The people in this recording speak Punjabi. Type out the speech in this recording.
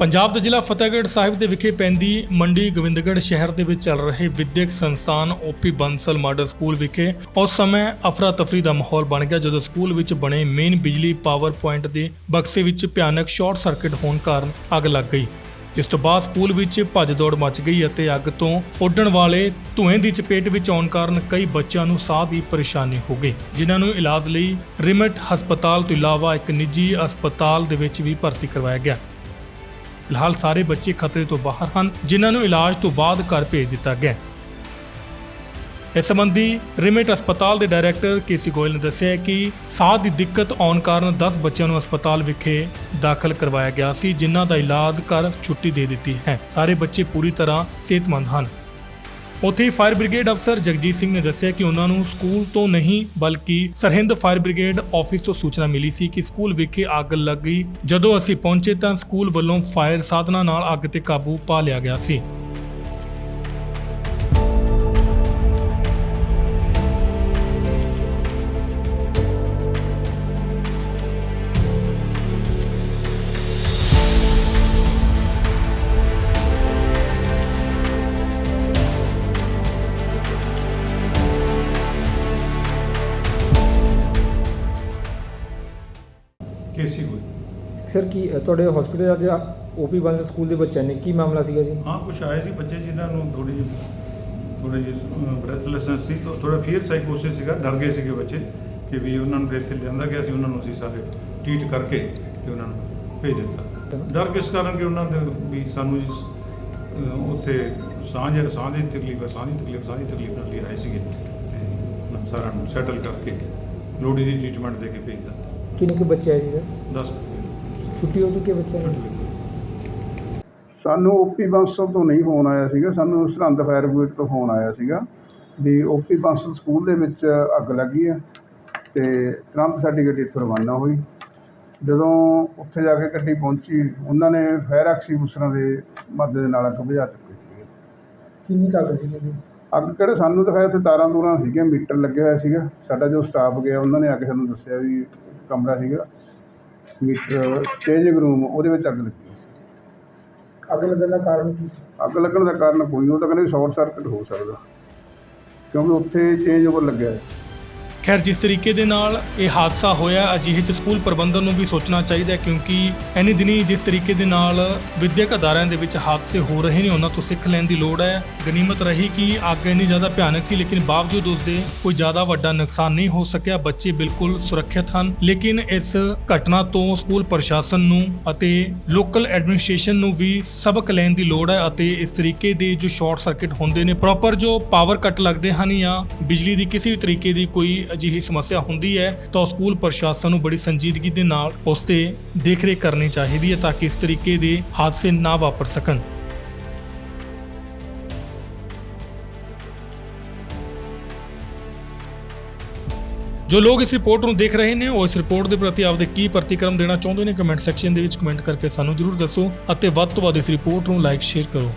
ਪੰਜਾਬ ਦੇ ਜ਼ਿਲ੍ਹਾ ਫਤਿਹਗੜ੍ਹ ਸਾਹਿਬ ਦੇ ਵਿਖੇ ਪੈਂਦੀ ਮੰਡੀ ਗੋਬਿੰਦਗੜ੍ਹ ਸ਼ਹਿਰ ਦੇ ਵਿੱਚ ਚੱਲ ਰਹੇ ਵਿਦਿਅਕ ਸੰਸਥਾਨ ਓਪੀ ਬੰਸਲ ਮਾਡਲ ਸਕੂਲ ਵਿਖੇ ਉਸ ਸਮੇਂ ਅਫਰਾ ਤਫਰੀ ਦਾ ਮਾਹੌਲ ਬਣ ਗਿਆ, ਜਦੋਂ ਸਕੂਲ ਵਿੱਚ ਬਣੇ ਮੇਨ ਬਿਜਲੀ ਪਾਵਰ ਪੁਆਇੰਟ ਦੇ ਬਕਸੇ ਵਿੱਚ ਭਿਆਨਕ ਸ਼ਾਰਟ ਸਰਕਟ ਹੋਣ ਕਾਰਨ ਅੱਗ ਲੱਗ ਗਈ। ਇਸ ਤੋਂ ਬਾਅਦ ਸਕੂਲ ਵਿੱਚ ਭੱਜ ਦੌੜ ਮਚ ਗਈ ਅਤੇ ਅੱਗ ਤੋਂ ਉੱਡਣ ਵਾਲੇ ਧੂਏ ਦੀ ਚਪੇਟ ਵਿੱਚ ਆਉਣ ਕਾਰਨ ਕਈ ਬੱਚਿਆਂ ਨੂੰ ਸਾਹ ਦੀ ਪਰੇਸ਼ਾਨੀ ਹੋ ਗਈ, ਜਿਨ੍ਹਾਂ ਨੂੰ ਇਲਾਜ ਲਈ ਰਿਮਟ ਹਸਪਤਾਲ ਤੋਂ ਇਲਾਵਾ ਇੱਕ ਨਿੱਜੀ ਹਸਪਤਾਲ ਦੇ ਵਿੱਚ ਵੀ ਭਰਤੀ ਕਰਵਾਇਆ ਗਿਆ। ਫਿਲਹਾਲ ਸਾਰੇ ਬੱਚੇ ਖਤਰੇ ਤੋਂ ਬਾਹਰ ਹਨ, ਜਿਨ੍ਹਾਂ ਨੂੰ ਇਲਾਜ ਤੋਂ ਬਾਅਦ ਘਰ ਭੇਜ ਦਿੱਤਾ ਗਿਆ ਇਸ ਸੰਬੰਧੀ ਰਿਮਿਟ ਹਸਪਤਾਲ ਦੇ ਡਾਇਰੈਕਟਰ ਕੇਸੀ ਗੋਇਲ ਨੇ ਦੱਸਿਆ ਕਿ ਸਾਹ ਦੀ ਦਿੱਕਤ ਆਉਣ ਕਾਰਨ 10 ਬੱਚਿਆਂ ਨੂੰ ਹਸਪਤਾਲ ਵਿਖੇ ਦਾਖਲ ਕਰਵਾਇਆ ਗਿਆ ਸੀ, ਜਿਨ੍ਹਾਂ ਦਾ ਇਲਾਜ ਕਰ ਛੁੱਟੀ ਦੇ ਦਿੱਤੀ ਹੈ। ਸਾਰੇ ਬੱਚੇ ਪੂਰੀ ਤਰ੍ਹਾਂ ਸਿਹਤਮੰਦ ਹਨ। ਉੱਥੇ ਹੀ ਫਾਇਰ ਬ੍ਰਿਗੇਡ ਅਫਸਰ ਜਗਜੀਤ ਸਿੰਘ ਨੇ ਦੱਸਿਆ ਕਿ ਉਹਨਾਂ ਨੂੰ ਸਕੂਲ ਤੋਂ ਨਹੀਂ, ਬਲਕਿ ਸਰਹਿੰਦ ਫਾਇਰ ਬ੍ਰਿਗੇਡ ਆਫਿਸ ਤੋਂ ਸੂਚਨਾ ਮਿਲੀ ਸੀ ਕਿ ਸਕੂਲ ਵਿਖੇ ਅੱਗ ਲੱਗ ਗਈ। ਜਦੋਂ ਅਸੀਂ ਪਹੁੰਚੇ ਤਾਂ ਸਕੂਲ ਵੱਲੋਂ ਫਾਇਰ ਸਾਧਨਾਂ ਨਾਲ ਅੱਗ ਤੇ ਕਾਬੂ ਪਾ ਲਿਆ ਗਿਆ ਸੀ। ਸਰ ਕੀ ਤੁਹਾਡੇ ਹਸਪੀਟਲ ਅੱਜ ਓਪੀ ਬੰਸ ਸਕੂਲ ਦੇ ਬੱਚਿਆਂ ਨੇ ਕੀ ਮਾਮਲਾ ਸੀਗਾ ਜੀ? ਹਾਂ ਕੁਛ ਆਏ ਸੀ ਬੱਚੇ ਜਿਨ੍ਹਾਂ ਨੂੰ ਥੋੜੀ ਜਿਹੀ ਥੋੜੀ ਜਿਹੀ ਬ੍ਰੈਥਲੈਸਨੈਸ ਸੀ ਥੋੜਾ ਫੀਅਰ ਸਾਈਕੋਸਿਸ ਸੀਗਾ ਡਰ ਗਏ ਸੀਗੇ ਬੱਚੇ ਕਿ ਵੀ ਉਹਨਾਂ ਨੂੰ ਇੱਥੇ ਲਿਆਂਦਾ ਗਿਆ ਸੀ ਉਹਨਾਂ ਨੂੰ ਅਸੀਂ ਸਾਰੇ ਟ੍ਰੀਟ ਕਰਕੇ ਤੇ ਉਹਨਾਂ ਨੂੰ ਭੇਜ ਦਿੱਤਾ। ਡਰ ਕਿਸ ਕਾਰਨ ਕਿ ਉਹਨਾਂ ਦੇ ਵੀ ਸਾਨੂੰ ਜੀ ਅਹ ਉੱਥੇ ਸਾਂਝ ਸਾਂਝ ਦੀ ਤਕਲੀਫ ਹੈ ਸਾਂਝ ਦੀ ਤਕਲੀਫ ਸਾਂਝ ਦੀ ਤਕਲੀਫ ਨਾਲ ਲਈ ਆਏ ਸੀਗੇ ਤੇ ਉਹਨਾਂ ਸਾਰਿਆਂ ਨੂੰ ਸੈਟਲ ਕਰਕੇ ਲੋੜੀ ਦੀ ਟ੍ਰੀਟਮੈਂਟ ਦੇ ਕੇ ਭੇਜਦਾ ਕਿੰਨੇ ਕੁ ਬੱਚੇ ਆਏ ਸੀ ਸਰ 10 ਛੁੱਟੀ ਹੋ ਚੁੱਕੀ ਹੈ ਬੱਚਿਆਂ ਛੋਟੀ ਸਾਨੂੰ ਓਪੀ ਬਾਂਸਲ ਤੋਂ ਨਹੀਂ ਫੋਨ ਆਇਆ ਸੀਗਾ ਸਾਨੂੰ ਸਰਹੰਦ ਫਾਇਰ ਬ੍ਰਿਗੇਡ ਤੋਂ ਫੋਨ ਆਇਆ ਸੀਗਾ ਵੀ ਓਪੀ ਬਾਂਸਲ ਸਕੂਲ ਦੇ ਵਿੱਚ ਅੱਗ ਲੱਗੀ ਆ ਤੇ ਤੁਰੰਤ ਸਾਡੀ ਗੱਡੀ ਇੱਥੋਂ ਰਵਾਨਾ ਹੋਈ। ਜਦੋਂ ਉੱਥੇ ਜਾ ਕੇ ਗੱਡੀ ਪਹੁੰਚੀ ਉਹਨਾਂ ਨੇ ਫਾਇਰ ਐਕਸਟਿੰਗੁਇਸ਼ਰਾਂ ਦੇ ਮਦਦ ਦੇ ਨਾਲ ਅੱਗ ਬੁਝਾ ਚੁੱਕੀ ਸੀ ਕਿੰਨੀ ਕਾਗਜ਼ ਸੀ ਜੀ? ਅੱਗ ਕਿਹੜੇ ਸਾਨੂੰ ਦਿਖਾਇਆ ਉੱਥੇ ਤਾਰਾਂ ਤੂਰਾਂ ਸੀਗੀਆਂ ਮੀਟਰ ਲੱਗਿਆ ਹੋਇਆ ਸੀਗਾ। ਸਾਡਾ ਜੋ ਸਟਾਫ ਗਿਆ ਉਹਨਾਂ ਨੇ ਆ ਕੇ ਸਾਨੂੰ ਦੱਸਿਆ ਵੀ ਇੱਕ ਕਮਰਾ ਸੀਗਾ। ਮੀਟਰ ਚੇਂਜਿੰਗ ਰੂਮ ਉਹਦੇ ਵਿੱਚ ਅੱਗ ਲੱਗੀ। ਅੱਗ ਲੱਗਣ ਦਾ ਕਾਰਨ ਕੀ ਸੀ? ਅੱਗ ਲੱਗਣ ਦਾ ਕਾਰਨ ਕੋਈ ਨਹੀਂ, ਉਹ ਤਾਂ ਕਹਿੰਦੇ ਸ਼ਾਰਟ ਸਰਕਟ ਹੋ ਸਕਦਾ। ਕਿਉਂਕਿ ਉੱਥੇ ਚੇਂਜ ਓਵਰ ਲੱਗਿਆ। ਹੈ ਖੈਰ, ਜਿਸ ਤਰੀਕੇ ਦੇ ਨਾਲ ਇਹ ਹਾਦਸਾ ਹੋਇਆ, ਅਜਿਹੇ ਚ ਸਕੂਲ ਪ੍ਰਬੰਧਨ ਨੂੰ ਵੀ ਸੋਚਣਾ ਚਾਹੀਦਾ ਕਿਉਂਕਿ ਐਨੀ ਦਿਨੀ ਜਿਸ ਤਰੀਕੇ ਦੇ ਨਾਲ ਵਿਦਿਅਕ ਅਦਾਰਿਆਂ ਦੇ ਵਿੱਚ ਹਾਦਸੇ ਹੋ ਰਹੇ ਨੇ, ਉਹਨਾਂ ਤੋਂ ਸਿੱਖ ਲੈਣ ਦੀ ਲੋੜ ਹੈ। ਗਨੀਮਤ ਰਹੀ ਕਿ ਅੱਗ ਇੰਨੀ ਜ਼ਿਆਦਾ ਭਿਆਨਕ ਸੀ, ਲੇਕਿਨ ਬਾਵਜੂਦ ਉਸ ਦੇ ਕੋਈ ਜ਼ਿਆਦਾ ਵੱਡਾ ਨੁਕਸਾਨ ਨਹੀਂ ਹੋ ਸਕਿਆ, ਬੱਚੇ ਬਿਲਕੁਲ ਸੁਰੱਖਿਅਤ ਹਨ। ਲੇਕਿਨ ਇਸ ਘਟਨਾ ਤੋਂ ਸਕੂਲ ਪ੍ਰਸ਼ਾਸਨ ਨੂੰ ਅਤੇ ਲੋਕਲ ਐਡਮਿਨਿਸਟ੍ਰੇਸ਼ਨ ਨੂੰ ਵੀ ਸਬਕ ਲੈਣ ਦੀ ਲੋੜ ਹੈ ਅਤੇ ਇਸ ਤਰੀਕੇ ਦੇ ਜੋ ਸ਼ਾਰਟ ਸਰਕਟ ਹੁੰਦੇ ਨੇ, ਪ੍ਰੋਪਰ ਜੋ ਪਾਵਰ ਕੱਟ ਲੱਗਦੇ ਹਨ ਜਾਂ ਬਿਜਲੀ ਦੀ ਕਿਸੇ ਵੀ ਤਰੀਕੇ ਦੀ ਕੋਈ ਅਜਿਹੀ ਸਮੱਸਿਆ ਹੁੰਦੀ ਹੈ ਤਾਂ ਸਕੂਲ ਪ੍ਰਸ਼ਾਸਨ ਨੂੰ ਬੜੀ ਸੰਜੀਦਗੀ ਦੇ ਨਾਲ ਉਸ ਤੇ ਦੇਖਰੇਖ ਕਰਨੀ ਚਾਹੀਦੀ ਹੈ ਤਾਂ ਕਿ ਇਸ ਤਰੀਕੇ ਦੇ ਹਾਦਸੇ ਨਾ ਵਾਪਰ ਸਕਣ। ਜੋ ਲੋਕ ਇਸ ਰਿਪੋਰਟ ਨੂੰ ਦੇਖ ਰਹੇ ਨੇ, ਉਹ ਇਸ ਰਿਪੋਰਟ ਦੇ ਪ੍ਰਤੀ ਆਪਦੇ ਕੀ ਪ੍ਰਤੀਕਰਮ ਦੇਣਾ ਚਾਹੁੰਦੇ ਨੇ, ਕਮੈਂਟ ਸੈਕਸ਼ਨ ਦੇ ਵਿੱਚ ਕਮੈਂਟ ਕਰਕੇ ਸਾਨੂੰ ਜਰੂਰ ਦੱਸੋ ਅਤੇ ਵੱਧ ਤੋਂ ਵੱਧ ਇਸ ਰਿਪੋਰਟ ਨੂੰ ਲਾਈਕ, ਸ਼ੇਅਰ ਕਰੋ।